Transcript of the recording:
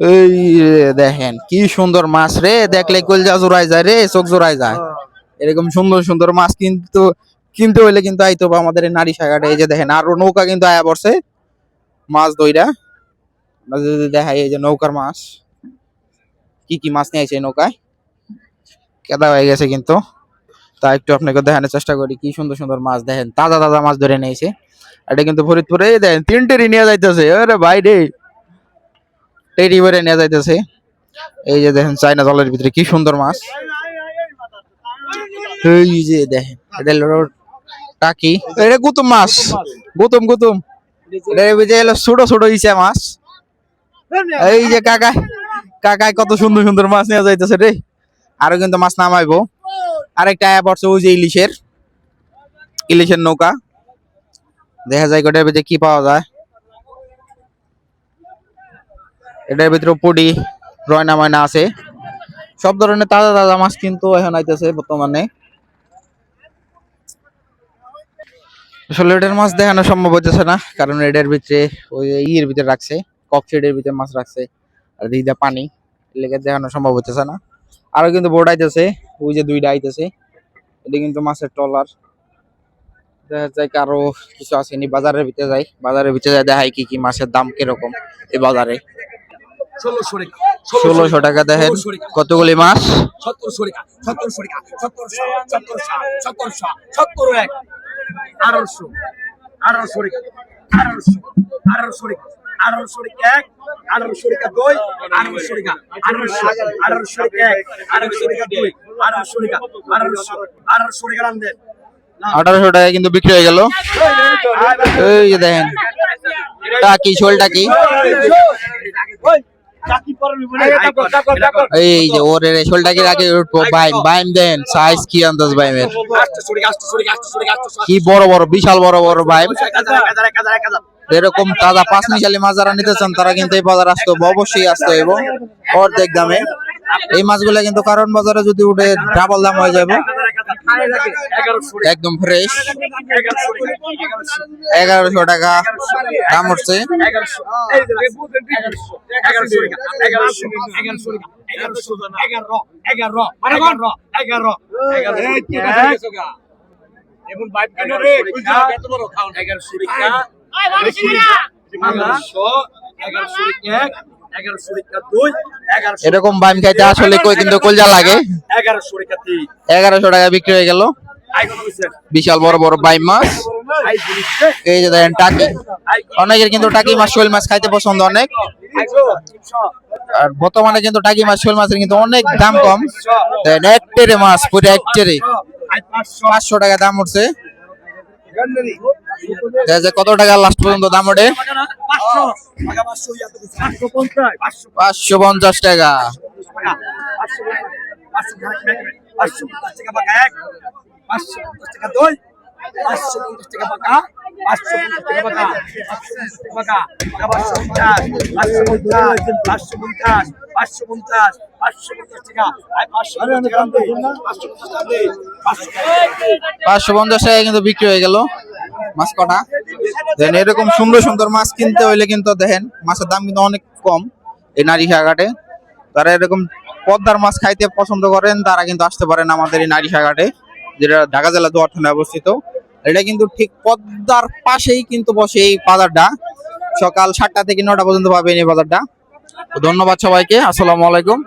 এই দেখেন কি সুন্দর মাছ রে। দেখলে কলজা জোড়ায় যায় রে চোখ জোড়ায় যায়। এরকম সুন্দর সুন্দর মাছ কিন্তু কিনতে হইলে কিন্তু আইতো বা আমাদের এই নারী শাখাটা। এই যে দেখেন আরও নৌকা কিন্তু আয়া পড়ছে। মাছ দইরা যদি দেখাই এই যে নৌকার মাছ। কি কি মাছ নিয়ে আইছে নৌকায়? কেদা হয়ে গেছে কিন্তু। তা একটু আপনাকে দেখানোর চেষ্টা করি কি সুন্দর সুন্দর মাছ। দেখেন তাজা তাজা মাছ ধরে নিয়েছে এটা কিন্তু ফরিদপুরে দেখেন তিন টেরি নিয়ে যাইতেছে। আরে ভাই রে। টেরি ভরে নিয়ে যাইতেছে। এই যে দেখেন চাইনা জলের ভিতরে কি সুন্দর মাছ। এই যে দেখেন, এটা টাকি। এটা গুতুম মাছ। গুতুম গুতুম। ছোট ছোট ইচা মাছ। এই যে কাকা কাকায় কত সুন্দর সুন্দর মাছ নিয়ে যাইতেছে রে। আরও কিন্তু মাছ নামাইবো। আরেকটা অ্যাপ আছে ওই যে ইলিশের। ইলিশের নৌকা। দেখা যায় গোটার ভিতরে কি পাওয়া যায়। এটার ভিতরে পুডি, রয়না ময়না আছে। সব ধরনের তাজা তাজা মাছ কিন্তু এখন আইতেছে বর্তমানে। আসলে এটার মাছ দেখানো সম্ভব হইতেছে না, কারণ এটার ভিতরে ওই ইয়ের ভিতরে রাখছে, কক ভিতরে মাছ রাখছে, আর দিকটা পানি লেগে দেখানো সম্ভব হইতেছে না। আরও কিন্তু বোর্ড আইতেছে, ওই যে দুইটা আইতেছে, এটা কিন্তু মাছের ট্রলার। দেখা যায় কারও কিছু আসেনি বাজারের ভিতরে যাই, বাজারের ভিতরে যাই, দেখাই কি কি মাছের দাম কীরকম এই বাজারে। ষোলোশো টাকা দেখেন কতগুলি মাছ? আঠারোশো আঠারোশো এক আঠারোশো রেখা দুই আঠারোশো রেখা আঠারোশো আঠারোশো রেখা এক আঠারোশো রেখা দুই আঠারোশো রেখা আঠারোশো আঠারোশো রেখা রান দেন। আঠারোশো টাকা কিন্তু বিক্রি হয়ে গেল। এই দেখেন টাকি শোল টাকি। এই যে ওর এর শোল টাকি রাখি? উঠবো বাইম বাইম দেন সাইজ কি আন্দাজ বাইমের কি বড় বড় বিশাল বড় বড় বাইম এরকম তাজা পাঁচ মিশালি মাছ যারা নিতে চান তারা কিন্তু এই বাজার আসতে হবে অবশ্যই আসতে হবে অর্ধেক দামে। এই মাছগুলো কিন্তু কারণ বাজারে যদি উঠে ডাবল দাম হয়ে যাবে। একদম ফ্রেশ এগারোশো এগারোশো এগারোশো। টাকা। দাম উঠছে এগারোশো এরকম বাইম খাইতে আসলে কই কিন্তু কলজা লাগে? এগারোশো টাকা বিক্রি হয়ে গেল। বিশাল বড় বড় বাইম মাছ। এই যে দেখেন টাকি। অনেকের কিন্তু টাকি মাছ শোল মাছ খাইতে পছন্দ অনেক। আর বর্তমানে কিন্তু টাকি মাছ শোল মাছের কিন্তু অনেক দাম কম। এক টেরে মাছ পুরো এক টেরে। পাঁচশো টাকা দাম উঠছে। কত টাকা লাস্ট পর্যন্ত দাম ওঠে? পাঁচশো পঞ্চাশ টাকা। পাঁচশো পঞ্চাশ পাঁচশো পঞ্চাশ টাকা কিন্তু বিক্রি হয়ে গেল মাছ কটা? দেখেন, এরকম সুন্দর সুন্দর মাছ কিনতে হইলে কিন্তু দেখেন, মাছের দাম কিন্তু অনেক কম এই নারী ঘাটে তারা এরকম পদ্মার মাছ খাইতে পছন্দ করেন, তারা কিন্তু আসতে পারেন আমাদের এই নারী ঘাটে যেটা ঢাকা জেলা দুয়ারথানায় অবস্থিত। এটা কিন্তু ঠিক পদ্মার পাশেই কিন্তু বসে এই বাজারটা। সকাল সাতটা থেকে নটা পর্যন্ত পাবেন এই বাজারটা। ধন্যবাদ সবাইকে, আসসালামু আলাইকুম।